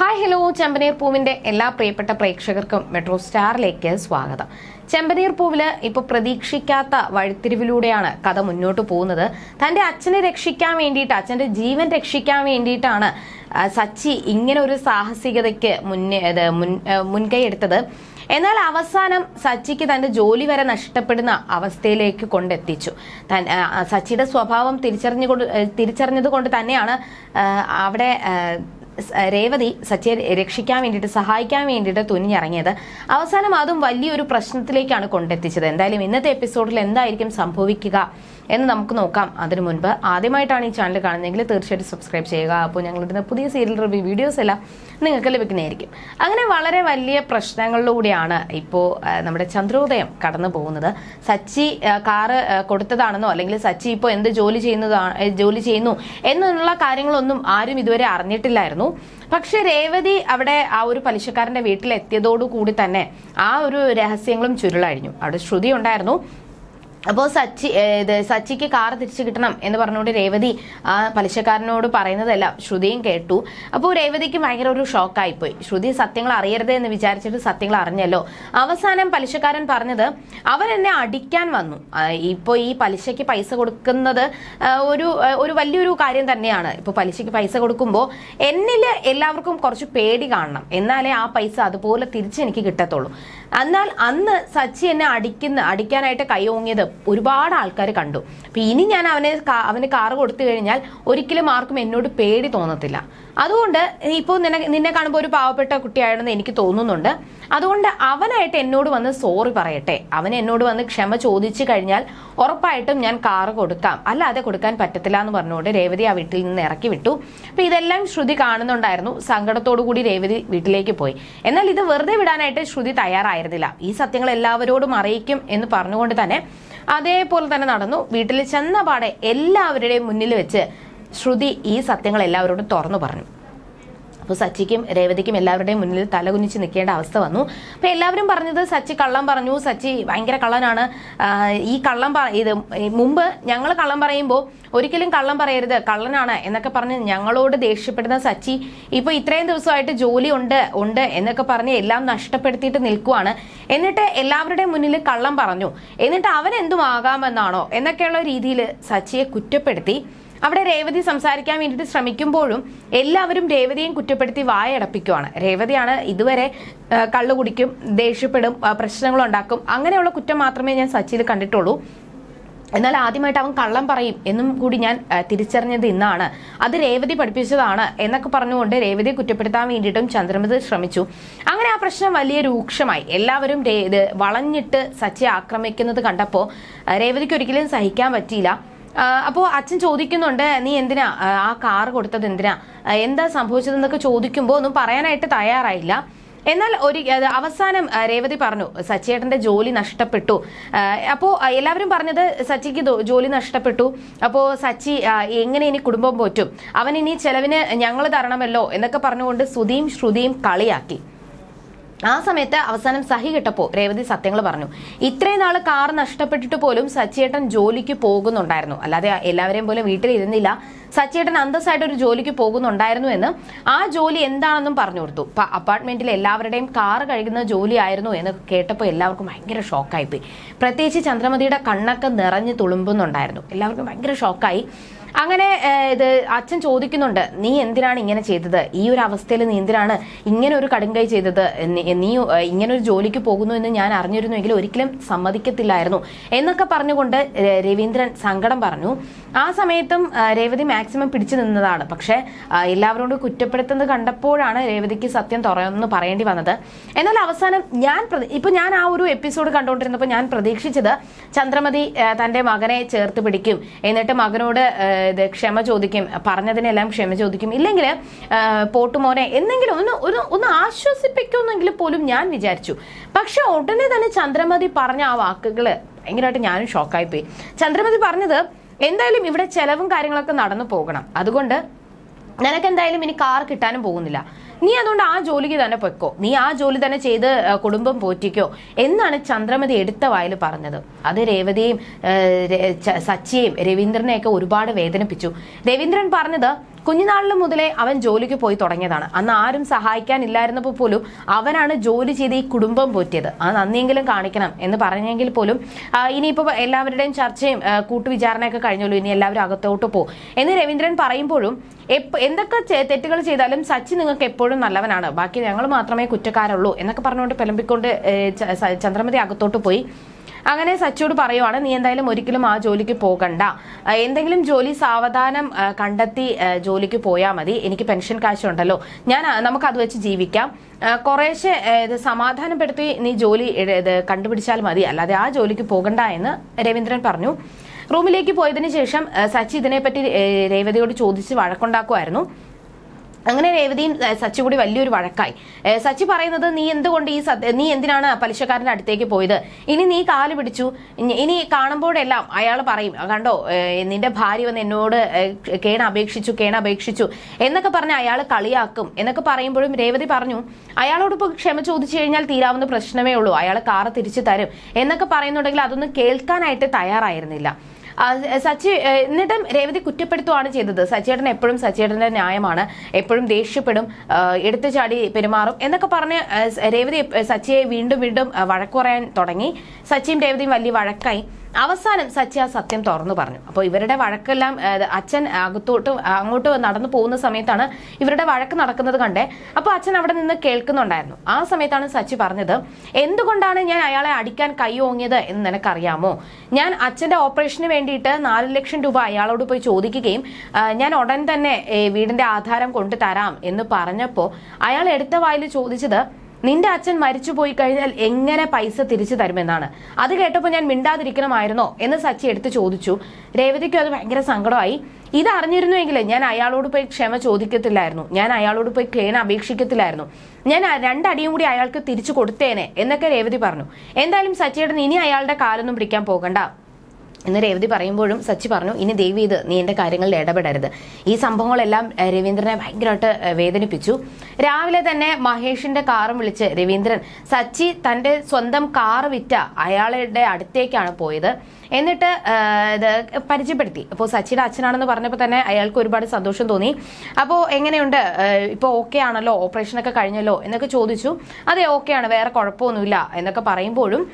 Hi hello ചെമ്പനീർ പൂവിന്റെ എല്ലാ പ്രിയപ്പെട്ട പ്രേക്ഷകർക്കും മെട്രോ സ്റ്റാറിലേക്ക് സ്വാഗതം. ചെമ്പനീർ പൂവിൽ ഇപ്പോൾ പ്രതീക്ഷിക്കാത്ത വഴിത്തിരിവിലൂടെയാണ് കഥ മുന്നോട്ട് പോകുന്നത്. തന്റെ അച്ഛനെ രക്ഷിക്കാൻ വേണ്ടിയിട്ട് അച്ഛന്റെ ജീവൻ രക്ഷിക്കാൻ വേണ്ടിയിട്ടാണ് സച്ചി ഇങ്ങനെ ഒരു സാഹസികതയ്ക്ക് മുന്നേ മുൻ- മുൻകൈ എടുത്തത്. എന്നാൽ അവസാനം സച്ചിക്ക് തന്റെ ജോലി വരെ നഷ്ടപ്പെടുന്ന അവസ്ഥയിലേക്ക് കൊണ്ടെത്തിച്ചു. തൻ സച്ചിയുടെ സ്വഭാവം തിരിച്ചറിഞ്ഞുകൊണ്ട് ഏ, തിരിച്ചറിഞ്ഞത് കൊണ്ട് തന്നെയാണ് അവിടെ രേവതി സച്ചിയെ രക്ഷിക്കാൻ വേണ്ടിയിട്ട് സഹായിക്കാൻ വേണ്ടിയിട്ട് തുനിഞ്ഞിറങ്ങിയത്. അവസാനം അതും വലിയൊരു പ്രശ്നത്തിലേക്കാണ് കൊണ്ടെത്തിച്ചത്. എന്തായാലും ഇന്നത്തെ എപ്പിസോഡിൽ എന്തായിരിക്കും സംഭവിക്കുക? എന്ന് നമുക്ക് നോക്കാം. അതിനു മുൻപ് ആദ്യമായിട്ടാണ് ഈ ചാനൽ കാണുന്നതെങ്കിൽ തീർച്ചയായിട്ടും സബ്സ്ക്രൈബ് ചെയ്യുക. അപ്പോൾ ഞങ്ങളിടുന്ന പുതിയ സീരിയൽ റിവ്യൂ വീഡിയോസ് എല്ലാം നിങ്ങൾക്ക് ലഭിക്കുന്നതായിരിക്കും. അങ്ങനെ വളരെ വലിയ പ്രശ്നങ്ങളിലൂടെയാണ് ഇപ്പോൾ നമ്മുടെ ചന്ദ്രോദയം കടന്നു പോകുന്നത്. സച്ചി കാറ് കൊടുത്തതാണെന്നോ അല്ലെങ്കിൽ സച്ചി ഇപ്പോൾ എന്ത് ജോലി ചെയ്യുന്നതാണ് ജോലി ചെയ്യുന്നു എന്നുള്ള കാര്യങ്ങളൊന്നും ആരും ഇതുവരെ അറിഞ്ഞിട്ടില്ലായിരുന്നു. പക്ഷെ രേവതി അവിടെ ആ ഒരു പലിശക്കാരന്റെ വീട്ടിലെത്തിയതോടുകൂടി തന്നെ ആ ഒരു രഹസ്യങ്ങളും ചുരുളഴിഞ്ഞു. അവിടെ ശ്രുതി ഉണ്ടായിരുന്നു. അപ്പോൾ സച്ചി ഇത് സച്ചിക്ക് കാർ തിരിച്ചു കിട്ടണം എന്ന് പറഞ്ഞുകൊണ്ട് രേവതി ആ പലിശക്കാരനോട് പറയുന്നതെല്ലാം ശ്രുതിയും കേട്ടു. അപ്പോൾ രേവതിക്ക് ഭയങ്കര ഒരു ഷോക്കായിപ്പോയി. ശ്രുതി സത്യങ്ങൾ അറിയരുത് എന്ന് വിചാരിച്ചിട്ട് സത്യങ്ങൾ അറിഞ്ഞല്ലോ. അവസാനം പലിശക്കാരൻ പറഞ്ഞത് അവൻ എന്നെ അടിക്കാൻ വന്നു. ഇപ്പോൾ ഈ പലിശയ്ക്ക് പൈസ കൊടുക്കുന്നത് ഒരു ഒരു വലിയൊരു കാര്യം തന്നെയാണ്. ഇപ്പോൾ പലിശയ്ക്ക് പൈസ കൊടുക്കുമ്പോൾ എന്നിൽ എല്ലാവർക്കും കുറച്ച് പേടി കാണണം. എന്നാലേ ആ പൈസ അതുപോലെ തിരിച്ച് എനിക്ക് കിട്ടത്തുള്ളൂ. എന്നാൽ അന്ന് സച്ചി എന്നെ അടിക്കുന്ന അടിക്കാനായിട്ട് കൈ ഓങ്ങിയത് ഒരുപാട് ആൾക്കാർ കണ്ടു. അപ്പം ഇനി ഞാൻ അവനെ അവന് കാറ് കൊടുത്തു കഴിഞ്ഞാൽ ഒരിക്കലും ആർക്കും എന്നോട് പേടി തോന്നത്തില്ല. അതുകൊണ്ട് ഇപ്പോൾ നിന്നെ നിന്നെ കാണുമ്പോൾ ഒരു പാവപ്പെട്ട കുട്ടിയാണെന്ന് എനിക്ക് തോന്നുന്നുണ്ട്. അതുകൊണ്ട് അവനായിട്ട് എന്നോട് വന്ന് സോറി പറയട്ടെ. അവൻ എന്നോട് വന്ന് ക്ഷമ ചോദിച്ചു കഴിഞ്ഞാൽ ഉറപ്പായിട്ടും ഞാൻ കാറ് കൊടുക്കാം. അല്ലാതെ കൊടുക്കാൻ പറ്റത്തില്ല എന്ന് പറഞ്ഞുകൊണ്ട് രേവതി ആ വീട്ടിൽ നിന്ന് ഇറക്കി വിട്ടു. അപ്പൊ ഇതെല്ലാം ശ്രുതി കാണുന്നുണ്ടായിരുന്നു. സങ്കടത്തോടു കൂടി രേവതി വീട്ടിലേക്ക് പോയി. എന്നാൽ ഇത് വെറുതെ വിടാനായിട്ട് ശ്രുതി തയ്യാറായിരുന്നില്ല. ഈ സത്യങ്ങൾ എല്ലാവരോടും അറിയിക്കും എന്ന് പറഞ്ഞുകൊണ്ട് തന്നെ അതേപോലെ തന്നെ നടന്നു. വീട്ടിൽ ചെന്ന പാടെ എല്ലാവരുടെയും മുന്നിൽ വെച്ച് ശ്രുതി ഈ സത്യങ്ങൾ എല്ലാവരോടും തുറന്നു പറഞ്ഞു. അപ്പോൾ സച്ചിക്കും രേവതിക്കും എല്ലാവരുടെയും മുന്നിൽ തലകുനിച്ച് നിൽക്കേണ്ട അവസ്ഥ വന്നു. അപ്പോൾ എല്ലാവരും പറഞ്ഞത് സച്ചി കള്ളം പറഞ്ഞു. സച്ചി ഭയങ്കര കള്ളനാണ്. ഈ കള്ളം പറ ഇത് മുമ്പ് ഞങ്ങൾ കള്ളം പറയുമ്പോൾ ഒരിക്കലും കള്ളം പറയരുത് കള്ളനാണ് എന്നൊക്കെ പറഞ്ഞ് ഞങ്ങളോട് ദേഷ്യപ്പെടുന്ന സച്ചി ഇപ്പോൾ ഇത്രയും ദിവസമായിട്ട് ജോലി ഉണ്ട് ഉണ്ട് എന്നൊക്കെ പറഞ്ഞ് എല്ലാം നഷ്ടപ്പെടുത്തിയിട്ട് നിൽക്കുവാണ്. എന്നിട്ട് എല്ലാവരുടെയും മുന്നിൽ കള്ളം പറഞ്ഞു. എന്നിട്ട് അവൻ എന്നൊക്കെയുള്ള രീതിയിൽ സച്ചിയെ കുറ്റപ്പെടുത്തി. അവിടെ രേവതി സംസാരിക്കാൻ വേണ്ടിയിട്ട് ശ്രമിക്കുമ്പോഴും എല്ലാവരും രേവതിയും കുറ്റപ്പെടുത്തി വായടപ്പിക്കുവാണ്. രേവതിയാണ് ഇതുവരെ കള്ളു കുടിക്കും ദേഷ്യപ്പെടും പ്രശ്നങ്ങൾ ഉണ്ടാക്കും അങ്ങനെയുള്ള കുറ്റം മാത്രമേ ഞാൻ സച്ചിയിൽ കണ്ടിട്ടുള്ളൂ. എന്നാൽ ആദ്യമായിട്ട് അവൻ കള്ളം പറയും എന്നും കൂടി ഞാൻ തിരിച്ചറിഞ്ഞത് ഇന്നാണ്. അത് രേവതി പഠിപ്പിച്ചതാണ് എന്നൊക്കെ പറഞ്ഞുകൊണ്ട് രേവതിയെ കുറ്റപ്പെടുത്താൻ വേണ്ടിയിട്ടും ചന്ദ്രമതി ശ്രമിച്ചു. അങ്ങനെ ആ പ്രശ്നം വലിയ രൂക്ഷമായി. എല്ലാവരും വളഞ്ഞിട്ട് സച്ചിയെ ആക്രമിക്കുന്നത് കണ്ടപ്പോൾ രേവതിക്ക് ഒരിക്കലും സഹിക്കാൻ പറ്റിയില്ല. അപ്പോൾ അച്ഛൻ ചോദിക്കുന്നുണ്ട് നീ എന്തിനാ ആ, കാർ കൊടുത്തത് എന്തിനാ? എന്താ സംഭവിച്ചതെന്നൊക്കെ ചോദിക്കുമ്പോ ഒന്നും പറയാനായിട്ട് തയ്യാറായില്ല. എന്നാൽ ഒരു അവസാനം രേവതി പറഞ്ഞു സച്ചിയേട്ടന്റെ ജോലി നഷ്ടപ്പെട്ടു. അപ്പോൾ എല്ലാവരും പറഞ്ഞത് സച്ചിക്ക് ജോലി നഷ്ടപ്പെട്ടു. അപ്പോൾ സച്ചി എങ്ങനെ ഇനി കുടുംബം പോറ്റും? അവൻ ഇനി ചെലവിന് ഞങ്ങൾ തരണമല്ലോ എന്നൊക്കെ പറഞ്ഞുകൊണ്ട് ശ്രുതിയും ശ്രുതിയും കളിയാക്കി. ആ സമയത്ത് അവസാനം സഹി കിട്ടപ്പോ രേവതി സത്യങ്ങൾ പറഞ്ഞു. ഇത്രയും നാൾ കാർ നഷ്ടപ്പെട്ടിട്ട് പോലും സച്ചിയേട്ടൻ ജോലിക്ക് പോകുന്നുണ്ടായിരുന്നു. അല്ലാതെ എല്ലാവരെയും പോലെ വീട്ടിലിരുന്നില്ല. സച്ചിയേട്ടൻ അന്തസ്സായിട്ട് ഒരു ജോലിക്ക് പോകുന്നുണ്ടായിരുന്നു എന്ന് ആ ജോലി എന്താണെന്നും പറഞ്ഞു കൊടുത്തു. അപ്പൊ അപ്പാർട്ട്മെന്റിൽ എല്ലാവരുടെയും കാർ കഴുകുന്ന ജോലിയായിരുന്നു എന്ന് കേട്ടപ്പോൾ എല്ലാവർക്കും ഭയങ്കര ഷോക്കായിപ്പോയി പ്രത്യേകിച്ച് ചന്ദ്രമതിയുടെ കണ്ണൊക്കെ നിറഞ്ഞു തുളുമ്പുന്നുണ്ടായിരുന്നു. എല്ലാവർക്കും ഭയങ്കര ഷോക്കായി അങ്ങനെ ഇത് അച്ഛൻ ചോദിക്കുന്നുണ്ട് നീ എന്തിനാണ് ഇങ്ങനെ ചെയ്തത്? ഈ ഒരു അവസ്ഥയിൽ നീ എന്തിനാണ് ഇങ്ങനെ ഒരു കടുങ്കൈ ചെയ്തത്? നീ ഇങ്ങനെ ഒരു ജോലിക്ക് പോകുന്നു എന്ന് ഞാൻ അറിഞ്ഞിരുന്നുവെങ്കിൽ ഒരിക്കലും സമ്മതിക്കത്തില്ലായിരുന്നു. എന്നൊക്കെ പറഞ്ഞുകൊണ്ട് രവീന്ദ്രൻ സങ്കടം പറഞ്ഞു. ആ സമയത്തും രേവതി മാക്സിമം പിടിച്ചു നിന്നതാണ്. പക്ഷേ എല്ലാവരോടും കുറ്റപ്പെടുത്തുന്നത് കണ്ടപ്പോഴാണ് രേവതിക്ക് സത്യം തുറന്നു പറയേണ്ടി വന്നത്. എന്നാൽ അവസാനം ഞാൻ ഇപ്പൊ ഞാൻ ആ ഒരു എപ്പിസോഡ് കണ്ടുകൊണ്ടിരുന്നപ്പോൾ ഞാൻ പ്രതീക്ഷിച്ചത് ചന്ദ്രമതി തന്റെ മകനെ ചേർത്ത് പിടിക്കും. എന്നിട്ട് മകനോട് ഇത് ക്ഷമ ചോദിക്കും പറഞ്ഞതിനെല്ലാം ക്ഷമ ചോദിക്കും. ഇല്ലെങ്കിൽ പോട്ടുമോനെ എന്തെങ്കിലും ഒന്ന് ഒരു ഒന്ന് ആശ്വസിപ്പിക്കുമെന്നെങ്കിലും പോലും ഞാൻ വിചാരിച്ചു. പക്ഷെ ഉടനെ തന്നെ ചന്ദ്രമതി പറഞ്ഞ ആ വാക്കുകൾ ഭയങ്കരമായിട്ട് ഞാനും ഷോക്കായിപ്പോയി. ചന്ദ്രമതി പറഞ്ഞത് എന്തായാലും ഇവിടെ ചെലവും കാര്യങ്ങളൊക്കെ നടന്നു പോകണം. അതുകൊണ്ട് നിനക്ക് എന്തായാലും ഇനി കാർ കിട്ടാനും പോകുന്നില്ല. നീ അതുകൊണ്ട് ആ ജോലിക്ക് തന്നെ പൊയ്ക്കോ. നീ ആ ജോലി തന്നെ ചെയ്ത് കുടുംബം പോറ്റിക്കോ. എന്നാണ് ചന്ദ്രമതി എടുത്ത വായിൽ പറഞ്ഞത്. അത് രേവതിയെയും സച്ചിയെയും രവീന്ദ്രനെയൊക്കെ ഒരുപാട് വേദനിപ്പിച്ചു. രവീന്ദ്രൻ പറഞ്ഞത് കുഞ്ഞുനാളിൽ മുതലേ അവൻ ജോലിക്ക് പോയി തുടങ്ങിയതാണ്. അന്ന് ആരും സഹായിക്കാനില്ലായിരുന്നപ്പോൾ പോലും അവനാണ് ജോലി ചെയ്ത് ഈ കുടുംബം പോറ്റിയത്. ആ നന്ദിയെങ്കിലും കാണിക്കണം എന്ന് പറഞ്ഞെങ്കിൽ പോലും ഇനിയിപ്പോൾ എല്ലാവരുടെയും ചർച്ചയും കൂട്ടുവിചാരണയൊക്കെ കഴിഞ്ഞുള്ളൂ ഇനി എല്ലാവരും അകത്തോട്ട് പോകും എന്ന് രവീന്ദ്രൻ പറയുമ്പോഴും എന്തൊക്കെ തെറ്റുകൾ ചെയ്താലും സച്ചി നിങ്ങൾക്ക് എപ്പോഴും നല്ലവനാണ്. ബാക്കി ഞങ്ങൾ മാത്രമേ കുറ്റക്കാരുള്ളൂ എന്നൊക്കെ പറഞ്ഞുകൊണ്ട് സ- ചന്ദ്രമതി അകത്തോട്ട് പോയി. അങ്ങനെ സച്ചിയോട് പറയുവാണ് നീ എന്തായാലും ഒരിക്കലും ആ ജോലിക്ക് പോകണ്ട. എന്തെങ്കിലും ജോലി സാവധാനം കണ്ടെത്തി ജോലിക്ക് പോയാൽ മതി. എനിക്ക് പെൻഷൻ കാശുണ്ടല്ലോ. ഞാൻ നമുക്ക് അത് വെച്ച് ജീവിക്കാം. കുറേശ്ശെ ഇത് സമാധാനപ്പെടുത്തി നീ ജോലി കണ്ടുപിടിച്ചാൽ മതി. അല്ലാതെ ആ ജോലിക്ക് പോകണ്ട എന്ന് രവീന്ദ്രൻ പറഞ്ഞു. റൂമിലേക്ക് പോയതിനു ശേഷം സച്ചി ഇതിനെപ്പറ്റി രേവതിയോട് ചോദിച്ച് വഴക്കുണ്ടാക്കുമായിരുന്നു അങ്ങനെ രേവതിയും സച്ചി കൂടി വലിയൊരു വഴക്കായി. സച്ചി പറയുന്നത് നീ എന്തുകൊണ്ട് ഈ നീ എന്തിനാണ് പലിശക്കാരന്റെ അടുത്തേക്ക് പോയത്? ഇനി നീ കാൽ പിടിച്ചു. ഇനി- കാണുമ്പോഴെല്ലാം അയാൾ പറയും കണ്ടോ നിന്റെ ഭാര്യ വന്ന് എന്നോട് കേണ അപേക്ഷിച്ചു കേണ അപേക്ഷിച്ചു എന്നൊക്കെ പറഞ്ഞ് അയാൾ കളിയാക്കും. എന്നൊക്കെ പറയുമ്പോഴും രേവതി പറഞ്ഞു അയാളോട് ഇപ്പോൾ ക്ഷമ ചോദിച്ചു കഴിഞ്ഞാൽ തീരാവുന്ന പ്രശ്നമേ ഉള്ളൂ. അയാൾ കാറ് തിരിച്ചു തരും എന്നൊക്കെ പറയുന്നുണ്ടെങ്കിൽ അതൊന്നും കേൾക്കാനായിട്ട് തയ്യാറായിരുന്നില്ല. സച്ചി എന്നിട്ടും രേവതി കുറ്റപ്പെടുത്തുകയാണ് ചെയ്തത്. സച്ചിയേട്ടൻ എപ്പോഴും സച്ചിയേട്ടന്റെ ന്യായമാണ്. എപ്പോഴും ദേഷ്യപ്പെടും എടുത്തു ചാടി പെരുമാറും എന്നൊക്കെ പറഞ്ഞ് രേവതി സച്ചിയെ വീണ്ടും വീണ്ടും വഴക്കുറയാൻ തുടങ്ങി. സച്ചിയും രേവതിയും വലിയ വഴക്കായി. അവസാനം സച്ചി ആ സത്യം തുറന്നു പറഞ്ഞു. അപ്പോൾ ഇവരുടെ വഴക്കെല്ലാം അച്ഛൻ അകത്തോട്ട് അങ്ങോട്ട് നടന്നു പോകുന്ന സമയത്താണ് ഇവരുടെ വഴക്ക് നടക്കുന്നത് കണ്ടേ. അപ്പോൾ അച്ഛൻ അവിടെ നിന്ന് കേൾക്കുന്നുണ്ടായിരുന്നു. ആ സമയത്താണ് സച്ചി പറഞ്ഞത് എന്തുകൊണ്ടാണ് ഞാൻ അയാളെ അടിക്കാൻ കൈ ഓങ്ങിയത് എന്ന് നിനക്കറിയാമോ? ഞാൻ അച്ഛന്റെ ഓപ്പറേഷന് വേണ്ടിയിട്ട് നാല് ലക്ഷം രൂപ അയാളോട് പോയി ചോദിക്കുകയും ഞാൻ ഉടൻ തന്നെ വീടിന്റെ ആധാരം കൊണ്ടു തരാം എന്ന് പറഞ്ഞപ്പോൾ അയാൾ എടുത്ത വായിൽ ചോദിച്ചത് നിന്റെ അച്ഛൻ മരിച്ചു പോയി കഴിഞ്ഞാൽ എങ്ങനെ പൈസ തിരിച്ചു തരുമെന്നാണ്. അത് കേട്ടപ്പോൾ ഞാൻ മിണ്ടാതിരിക്കണമായിരുന്നോ? എന്ന് സച്ചി എടുത്ത് ചോദിച്ചു. രേവതിക്കും അത് ഭയങ്കര സങ്കടമായി. ഇത് അറിഞ്ഞിരുന്നുവെങ്കിൽ ഞാൻ അയാളോട് പോയി ക്ഷമ ചോദിക്കത്തില്ലായിരുന്നു. ഞാൻ അയാളോട് പോയി കേണ അപേക്ഷിക്കത്തില്ലായിരുന്നു. ഞാൻ രണ്ടടിയും കൂടി അയാൾക്ക് തിരിച്ചു കൊടുത്തേനെ എന്നൊക്കെ രേവതി പറഞ്ഞു. എന്തായാലും സച്ചിയുടെ ഇനി അയാളുടെ കാലൊന്നും പിടിക്കാൻ പോകണ്ട. എന്ന് രേവതി പറയുമ്പോഴും സച്ചി പറഞ്ഞു ഇനി ദേവി ഇത് നീ എന്റെ കാര്യങ്ങളിൽ ഇടപെടരുത്. ഈ സംഭവങ്ങളെല്ലാം രവീന്ദ്രനെ ഭയങ്കരമായിട്ട് വേദനിപ്പിച്ചു. രാവിലെ തന്നെ മഹേഷിന്റെ കാറും വിളിച്ച് രവീന്ദ്രൻ സച്ചി തന്റെ സ്വന്തം കാർ വിറ്റ അയാളുടെ അടുത്തേക്കാണ് പോയത്. എന്നിട്ട് ഇത് പരിചയപ്പെടുത്തി. അപ്പോൾ സച്ചിയുടെ അച്ഛനാണെന്ന് പറഞ്ഞപ്പോൾ തന്നെ അയാൾക്ക് ഒരുപാട് സന്തോഷം തോന്നി. അപ്പോൾ എങ്ങനെയുണ്ട്? ഇപ്പോൾ ഓക്കെ ആണല്ലോ? ഓപ്പറേഷനൊക്കെ കഴിഞ്ഞല്ലോ? എന്നൊക്കെ ചോദിച്ചു. അതെ ഓക്കെ ആണ്. വേറെ കുഴപ്പമൊന്നുമില്ല. എന്നൊക്കെ പറയുമ്പോഴും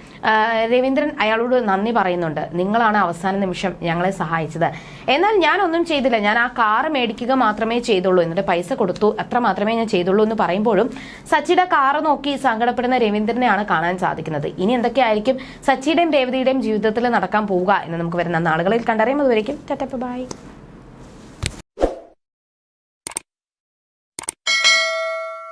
രവീന്ദ്രൻ അയാളോട് നന്ദി പറയുന്നുണ്ട്. നിങ്ങളാണ് അവസാന നിമിഷം ഞങ്ങളെ സഹായിച്ചത്. എന്നാൽ ഞാൻ ഒന്നും ചെയ്തില്ല. ഞാൻ ആ കാർ മേടിക്കുക മാത്രമേ ചെയ്തുള്ളൂ. എന്നിട്ട് പൈസ കൊടുത്തു. അത്ര മാത്രമേ ഞാൻ ചെയ്തുള്ളൂ എന്ന് പറയുമ്പോഴും സച്ചിയുടെ കാർ നോക്കി സങ്കടപ്പെടുന്ന രവീന്ദ്രനെയാണ് കാണാൻ സാധിക്കുന്നത്. ഇനി എന്തൊക്കെയായിരിക്കും സച്ചിയുടെയും രേവതിയുടെയും ജീവിതത്തിൽ നടക്കാൻ പോവുക എന്ന് നമുക്ക് വരുന്ന നാളുകളിൽ കണ്ടറിയാം. അതുവരെയും ബൈ.